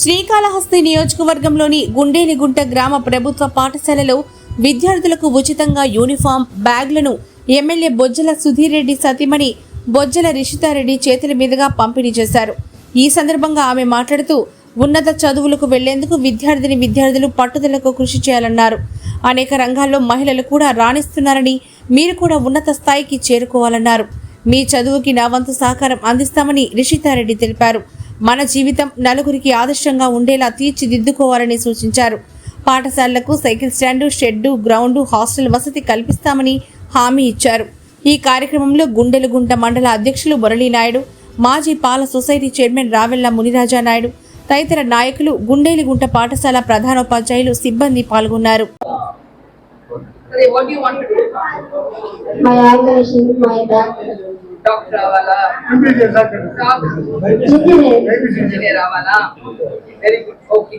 శ్రీకాళహస్తి నియోజకవర్గంలోని గుండేలిగుంట గ్రామ ప్రభుత్వ పాఠశాలలో విద్యార్థులకు ఉచితంగా యూనిఫామ్ బ్యాగ్లను ఎమ్మెల్యే బొజ్జల సుధీర్ రెడ్డి సతీమణి బొజ్జల రిషితారెడ్డి చేతుల మీదుగా పంపిణీ చేశారు. ఈ సందర్భంగా ఆమె మాట్లాడుతూ ఉన్నత చదువులకు వెళ్ళేందుకు విద్యార్థిని విద్యార్థులు పట్టుదలకు కృషి చేయాలన్నారు. అనేక రంగాల్లో మహిళలు కూడా రాణిస్తున్నారని మీరు కూడా ఉన్నత స్థాయికి చేరుకోవాలన్నారు. మీ చదువుకి నా వంతు సహకారం అందిస్తామని రిషితారెడ్డి తెలిపారు. మన జీవితం నలుగురికి ఆదర్శంగా ఉండేలా తీర్చిదిద్దుకోవాలని సూచించారు పాఠశాలలకు cycle stand shed ground hostel వసతి కల్పిస్తామని హామీ ఇచ్చారు ఈ కార్యక్రమంలో గుండెలుగుంట మండల అధ్యక్షులు మురళీనాయుడు మాజీ పాల సొసైటీ చైర్మన్ రావెల్ల మునిరాజా నాయుడు తదితర నాయకులు గుండేలిగుంట పాఠశాల ప్రధానోపాధ్యాయులు సిబ్బంది పాల్గొన్నారు అదే what do you want to do? My doctor. Doctor అవ్వాలా. ఇంజనీర్ అవ్వాలా వెరీ గుడ్ ఓకే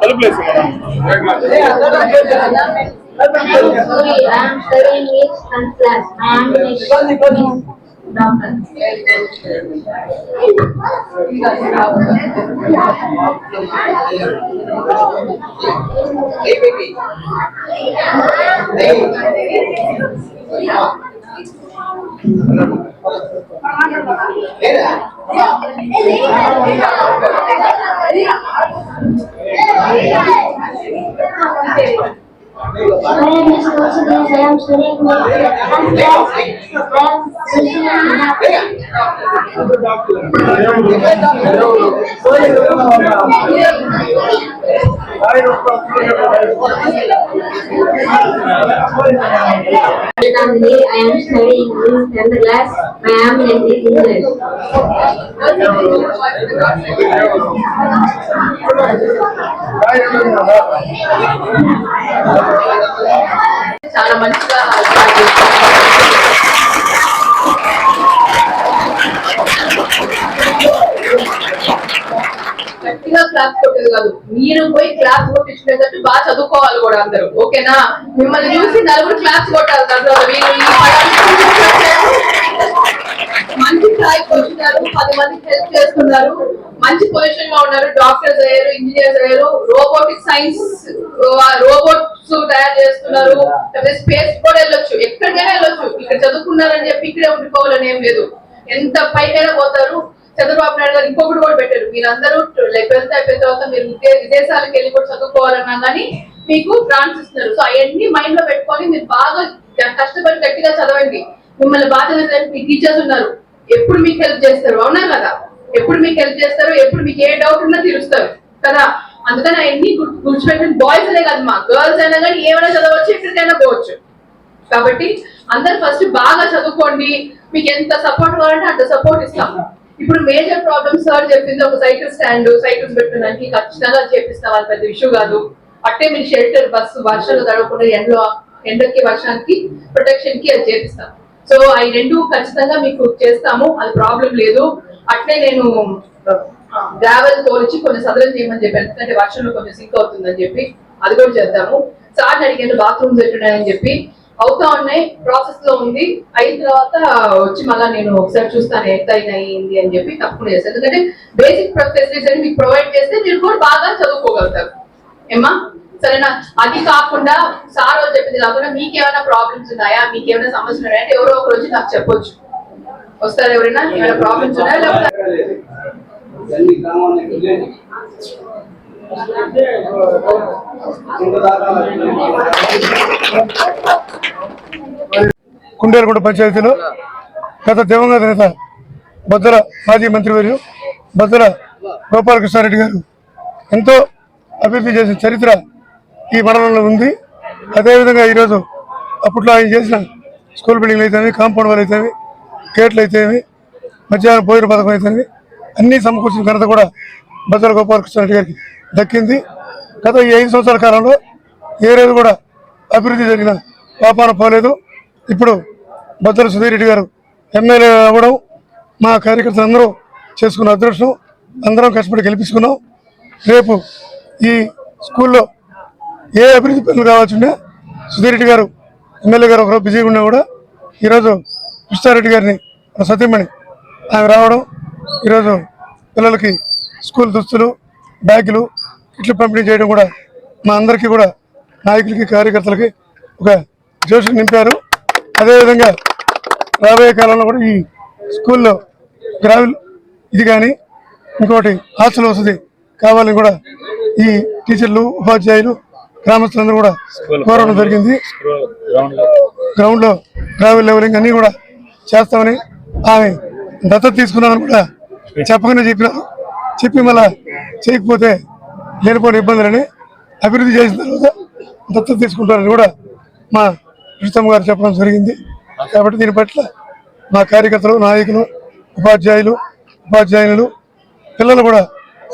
తలుపులేసి Sorry, I am studying with class. I am in doctor. Hey baby. Hey. My name is Rosalie. I am studying with class 12 Nandi, I am studying English 10th class. My ambulance English. చాలా మంచిగా class కాదు. మీరు పోయి class కొట్టించుకునేటట్టు బాగా చదువుకోవాలి కూడా అందరూ. ఓకేనా? మిమ్మల్ని చూసి నలుగురు క్లాస్ కొట్టాలి మంచి స్థాయికి వచ్చినారు పది మందికి హెల్ప్ చేస్తున్నారు. మంచి పొజిషన్లో ఉన్నారు. డాక్టర్స్ అయ్యారు ఇంజనీర్స్ అయ్యారు. రోబోటిక్ సైన్స్ రోబోట్స్ తయారు చేస్తున్నారు. స్పేస్ కూడా వెళ్ళొచ్చు. ఎక్కడికైనా వెళ్ళొచ్చు. ఇక్కడ చదువుకున్నారని చెప్పి ఇక్కడే ఉండిపోవాలని ఏం లేదు. ఎంత పైకైనా పోతారు. చంద్రబాబు నాయుడు గారు ఇంకొకటి కూడా పెట్టారు. మీరందరూ ట్వెల్త్ అయిపోయిన తర్వాత మీరు విదేశాలకు వెళ్ళి కూడా చదువుకోవాలన్నా కానీ మీకు గ్రాంట్స్ ఇస్తున్నారు. సో అవన్నీ మైండ్లో పెట్టుకొని మీరు బాగా కష్టపడి గట్టిగా చదవండి. మిమ్మల్ని బాధ్యత మీ టీచర్స్ ఉన్నారు. ఎప్పుడు మీకు హెల్ప్ చేస్తారు? అవునా కదా? ఎప్పుడు మీకు హెల్ప్ చేస్తారు ఎప్పుడు మీకు ఏ డౌట్ ఉన్నా తీరుస్తారు. కదా? అందుకని అవన్నీ గుర్తుపెట్టిన బాయ్స్ అనే కాదు మా గర్ల్స్ అయినా కానీ ఏమైనా చదవచ్చు ఎక్కడికైనా పోవచ్చు. కాబట్టి అందరు ఫస్ట్ బాగా చదువుకోండి. మీకు ఎంత సపోర్ట్ కావాలంటే అంత సపోర్ట్ ఇస్తాం. ఇప్పుడు మేజర్ ప్రాబ్లమ్ సార్ చెప్పింది ఒక సైకిల్ స్టాండ్ సైకిల్స్ పెట్టడానికి ఖచ్చితంగా చేపిస్తాం అది పెద్ద ఇష్యూ కాదు. అట్టే మీరు షెల్టర్ బస్సు వర్షాలు తడవకుండా ఎండలో ఎండకి వర్షానికి ప్రొటెక్షన్కి అది చేపిస్తాం. సో అవి రెండు ఖచ్చితంగా మీకు చేస్తాము అది ప్రాబ్లం లేదు. అట్లే నేను గ్రావెల్ తోలిచి కొంచెం సదరం చేయమని చెప్పి ఎందుకంటే వర్షంలో కొంచెం సింక్ అవుతుందని చెప్పి అది కూడా చేద్దాము. సార్ అడిగాను బాత్రూమ్స్ ఎట్టున్నాయని చెప్పి. అవుతా ఉన్నాయి ప్రాసెస్లో ఉంది. అయిన తర్వాత వచ్చి మళ్ళీ నేను ఒకసారి చూస్తాను ఎంత అయింది అని చెప్పి తప్పకుండా చేస్తాను. ఎందుకంటే బేసిక్ ఫెసిలిటీస్ అని మీకు ప్రొవైడ్ చేస్తే మీరు కూడా బాగా చదువుకోగలుగుతారు. ఏమా సరేనా? అది కాకుండా సార్ వాళ్ళు చెప్పింది కాకుండా మీకు ఏమైనా ప్రాబ్లమ్స్ ఉన్నాయా? మీకు ఏమైనా సమస్యలు ఉన్నాయా? అంటే ఎవరో ఒకరు వచ్చి నాకు చెప్పొచ్చు. వస్తారు ఎవరైనా? ఏమైనా ప్రాబ్లమ్స్ ఉన్నాయా? లేకపోతే ఎన్ని పంచాయతీలో గత దివంగత నేత బద్దల మాజీ మంత్రివర్యం బద్దల గోపాలకృష్ణారెడ్డి గారు ఎంతో అభివృద్ధి చేసిన చరిత్ర ఈ మండలంలో ఉంది. అదేవిధంగా ఈరోజు అప్పట్లో ఆయన చేసిన స్కూల్ బిల్డింగ్లు అయితేవి కాంపౌండ్ వాళ్ళు అయితేవి గేట్లు అయితేవి మధ్యాహ్నం భోజన పథకం అయితేవి అన్నీ సమకూర్చిన ఘనత కూడా బద్దల గోపాలకృష్ణారెడ్డి గారికి దక్కింది. గత ఈ ఐదు సంవత్సరాల కాలంలో ఏ రోజు కూడా అభివృద్ధి జరిగిన పాపాన పోలేదు. ఇప్పుడు బద్దల సుధీర్ రెడ్డి గారు ఎమ్మెల్యే అవ్వడం మా కార్యకర్తలు అందరూ చేసుకున్న అదృష్టం. అందరం కష్టపడి గెలిపించుకున్నాం. రేపు ఈ స్కూల్లో ఏ అభివృద్ధి పనులు కావాల్సిందే సుధీర్ రెడ్డి గారు ఎమ్మెల్యే గారు ఒకరోజు బిజీగా ఉన్నా కూడా ఈరోజు కృష్ణారెడ్డి గారిని సతీమణి ఆమె రావడం ఈరోజు పిల్లలకి స్కూల్ దుస్తులు బ్యాగులు ఇట్లు పంపిణీ చేయడం కూడా మా అందరికీ కూడా నాయకులకి కార్యకర్తలకి ఒక జోష్ నింపారు. అదేవిధంగా రాబోయే కాలంలో కూడా ఈ స్కూల్లో గ్రావెల్ ఇది కానీ ఇంకోటి హాస్టల్ వసతి కావాలని కూడా ఈ టీచర్లు ఉపాధ్యాయులు గ్రామస్తులందరూ కూడా కోరడం జరిగింది. గ్రౌండ్లో గ్రావెల్ లెవెలింగ్ అన్ని కూడా చేస్తామని ఆమె దత్తత తీసుకున్నామని కూడా చెప్పకనే చెప్పినారు చెప్పి మళ్ళా చేయకపోతే లేనిపోయిన ఇబ్బందులని అభివృద్ధి చేసిన తర్వాత దత్తత తీసుకుంటారని కూడా మా కృష్ణమ్మ గారు చెప్పడం జరిగింది. కాబట్టి దీని పట్ల మా కార్యకర్తలు నాయకులు ఉపాధ్యాయులు ఉపాధ్యాయులు పిల్లలు కూడా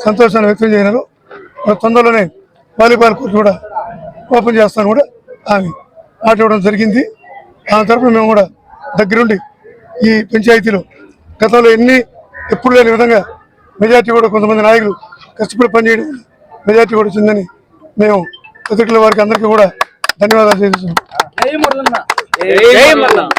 సంతోషాన్ని వ్యక్తం చేయనారు తొందరలోనే వాలీబాల్ కోర్టు కూడా ఓపెన్ చేస్తాను కూడా ఆమె మాట ఇవ్వడం జరిగింది. ఆమె తరఫున మేము కూడా దగ్గరుండి ఈ పంచాయతీలో గతంలో ఎన్ని ఎప్పుడు లేని విధంగా మెజార్టీ కూడా కొంతమంది నాయకులు కష్టపడి పనిచేయడం మెజార్టీ కూడా వచ్చిందని మేము పత్రికల వారికి అందరికీ కూడా ధన్యవాదాలు చేస్తున్నాం ஜெய் முரளன் தான். ஜெய் முரளன்